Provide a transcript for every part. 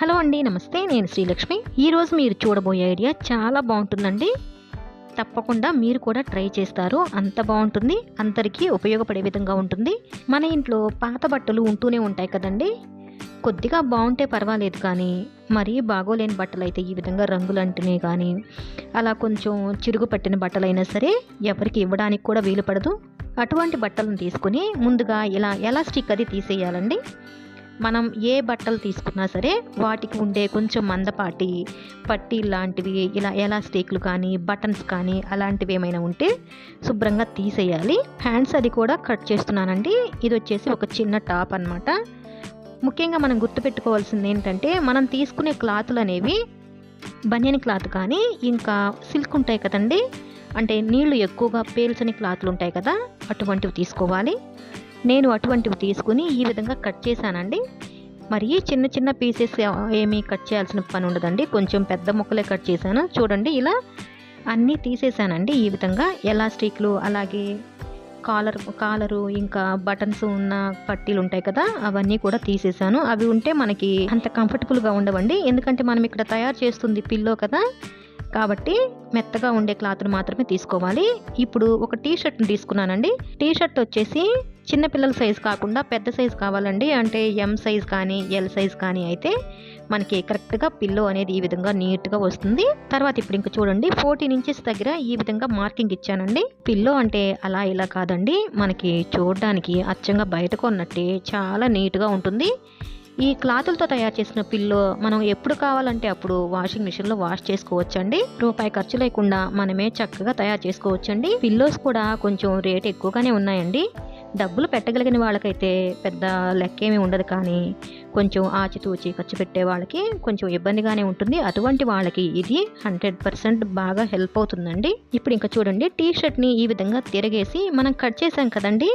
Hello అండి నమస్తే నేను శ్రీలక్ష్మి. ఈరోజు మీరు చూడబోయే ఐడియా చాలా బాగుంటుందండి. తప్పకుండా మీరు కూడా ట్రై చేస్తారు. అంత బాగుంటుంది అందరికీ ఉపయోగపడే విధంగా ఉంటుంది. మన ఇంట్లో పాత బట్టలు ఉంటూనే ఉంటాయి కదండి. కొద్దిగా బాగుంటే పర్వాలేదు కానీ మరీ బాగోలేని బట్టలు అయితే ఈ విధంగా రంగులు అంటున్నాయి కానీ అలా కొంచెం చిరుగు పట్టిన బట్టలైనా సరే ఎవరికి ఇవ్వడానికి కూడా వీలు పడదు అటువంటి బట్టలను తీసుకుని ముందుగా ఇలా ఎలాస్టిక్ అది తీసేయాలండి. మనం ఏ బట్టలు తీసుకున్నా సరే వాటికి ఉండే కొంచెం మందపాటి పట్టీ లాంటివి ఇలా ఎలాస్టిక్లు కానీ బటన్స్ కానీ అలాంటివి ఏమైనా ఉంటే శుభ్రంగా తీసేయాలి. హ్యాండ్స్ అది కూడా కట్ చేస్తున్నానండి. ఇది వచ్చేసి ఒక చిన్న టాప్ అనమాట ముఖ్యంగా మనం గుర్తుపెట్టుకోవాల్సింది ఏంటంటే మనం తీసుకునే క్లాతులు అనేవి బనియన్ క్లాత్ కానీ ఇంకా సిల్క్ ఉంటాయి కదండి. అంటే నీళ్ళు ఎక్కువగా పేల్చని క్లాత్లు ఉంటాయి కదా అటువంటివి తీసుకోవాలి. నేను అటువంటివి తీసుకుని ఈ విధంగా కట్ చేశానండి. మరి చిన్న చిన్న పీసెస్ ఏమీ కట్ చేయాల్సిన పని ఉండదండి. కొంచెం పెద్ద ముక్కలే కట్ చేశాను. చూడండి ఇలా అన్నీ తీసేసానండి ఈ విధంగా. ఎలాస్టిక్లు అలాగే కాలర్ కాలరు ఇంకా బటన్స్ ఉన్న పట్టీలు ఉంటాయి కదా అవన్నీ కూడా తీసేసాను అవి ఉంటే మనకి అంత కంఫర్టబుల్గా ఉండవండి. ఎందుకంటే మనం ఇక్కడ తయారు చేస్తుంది పిల్లో కదా. కాబట్టి మెత్తగా ఉండే క్లాత్ను మాత్రమే తీసుకోవాలి. ఇప్పుడు ఒక టీ షర్ట్ని తీసుకున్నానండి. టీ షర్ట్ వచ్చేసి చిన్నపిల్లల సైజ్ కాకుండా పెద్ద సైజ్ కావాలండి. అంటే ఎం సైజ్ కానీ ఎల్ సైజ్ కానీ అయితే మనకి కరెక్ట్గా పిల్లో అనేది ఈ విధంగా నీట్గా వస్తుంది. తర్వాత ఇప్పుడు ఇంకా చూడండి ఫోర్టీన్ ఇంచెస్ దగ్గర ఈ విధంగా మార్కింగ్ ఇచ్చానండి. పిల్లో అంటే అలా ఇలా కాదండి. మనకి చూడడానికి అచ్చంగా బయటకు ఉన్నట్టే చాలా నీట్గా ఉంటుంది. ఈ క్లాతులతో తయారు చేసిన పిల్లో మనం ఎప్పుడు కావాలంటే అప్పుడు వాషింగ్ మిషన్లో వాష్ చేసుకోవచ్చండి. రూపాయి ఖర్చు లేకుండా మనమే చక్కగా తయారు చేసుకోవచ్చండి. పిల్లోస్ కూడా కొంచెం రేట్ ఎక్కువగానే ఉన్నాయండి. డబ్బులు పెట్టగలిగిన వాళ్ళకైతే పెద్ద లెక్కేమీ ఉండదు కానీ కొంచెం ఆచితూచి ఖర్చు పెట్టే వాళ్ళకి కొంచెం ఇబ్బందిగానే ఉంటుంది. అటువంటి వాళ్ళకి ఇది హండ్రెడ్ పర్సెంట్ బాగా హెల్ప్ అవుతుందండి. ఇప్పుడు ఇంకా చూడండి టీ షర్ట్ని ఈ విధంగా తిరగేసి మనం కట్ చేసాం కదండి.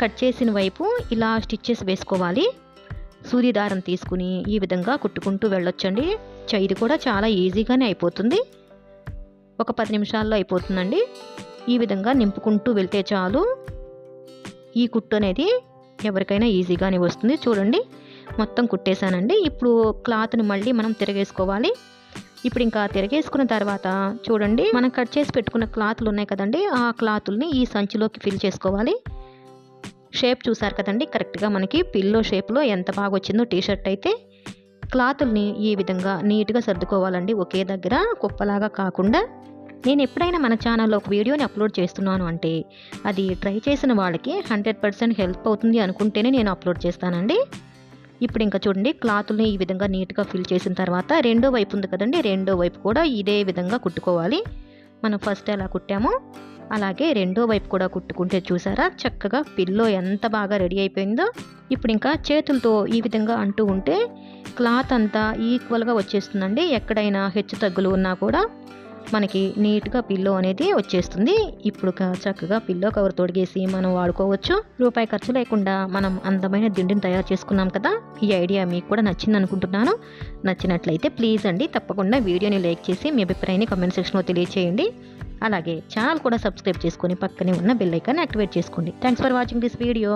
కట్ చేసిన వైపు ఇలా స్టిచ్చెస్ వేసుకోవాలి. సూది దారం తీసుకుని ఈ విధంగా కుట్టుకుంటూ వెళ్ళొచ్చండి. ఇది కూడా చాలా ఈజీగానే అయిపోతుంది. ఒక పది నిమిషాల్లో అయిపోతుందండి. ఈ విధంగా నింపుకుంటూ వెళ్తే చాలు. ఈ కుట్టు అనేది ఎవరికైనా ఈజీగానే వస్తుంది. చూడండి మొత్తం కుట్టేశానండి. ఇప్పుడు క్లాత్ని మళ్ళీ మనం తిరగేసుకోవాలి. ఇప్పుడు ఇంకా తిరగేసుకున్న తర్వాత చూడండి మనం కట్ చేసి పెట్టుకున్న క్లాత్లు ఉన్నాయి కదండి ఆ క్లాతుల్ని ఈ సంచిలోకి ఫిల్ చేసుకోవాలి. షేప్ చూసారు కదండి కరెక్ట్గా మనకి పిల్లో షేప్లో ఎంత బాగా వచ్చిందో టీ షర్ట్ అయితే. క్లాతుల్ని ఈ విధంగా నీట్గా సర్దుకోవాలండి ఒకే దగ్గర కుప్పలాగా కాకుండా. నేను ఎప్పుడైనా మన ఛానల్లో ఒక వీడియోని అప్లోడ్ చేస్తున్నాను అంటే అది ట్రై చేసిన వాళ్ళకి హండ్రెడ్ పర్సెంట్ హెల్ప్ అవుతుంది అనుకుంటేనే నేను అప్లోడ్ చేస్తానండి. ఇప్పుడు ఇంకా చూడండి క్లాత్ని ఈ విధంగా నీట్గా ఫిల్ చేసిన తర్వాత రెండో వైపు ఉంది కదండి రెండో వైపు కూడా ఇదే విధంగా కుట్టుకోవాలి. మనం ఫస్ట్ ఎలా కుట్టామో అలాగే రెండో వైపు కూడా కుట్టుకుంటే చూసారా చక్కగా పిల్లో ఎంత బాగా రెడీ అయిపోయిందో. ఇప్పుడు ఇంకా చేతులతో ఈ విధంగా అంటూ ఉంటే క్లాత్ అంతా ఈక్వల్గా వచ్చేస్తుందండి ఎక్కడైనా హెచ్చు తగ్గులు ఉన్నా కూడా. మనకి నీట్గా పిల్లో అనేది వచ్చేస్తుంది. ఇప్పుడు చక్కగా పిల్లో కవర్ తొడిగేసి మనం వాడుకోవచ్చు. రూపాయి ఖర్చు లేకుండా మనం అందమైన దిండిని తయారు చేసుకున్నాం కదా ఈ ఐడియా మీకు కూడా నచ్చింది అనుకుంటున్నాను నచ్చినట్లయితే ప్లీజ్ అండి తప్పకుండా వీడియోని లైక్ చేసి మీ అభిప్రాయాన్ని కమెంట్ సెక్షన్లో తెలియచేయండి. అలాగే ఛానల్ కూడా సబ్స్క్రైబ్ చేసుకొని పక్కనే ఉన్న బెల్ ఐకాన్ యాక్టివేట్ చేసుకోండి. Thanks for watching this video.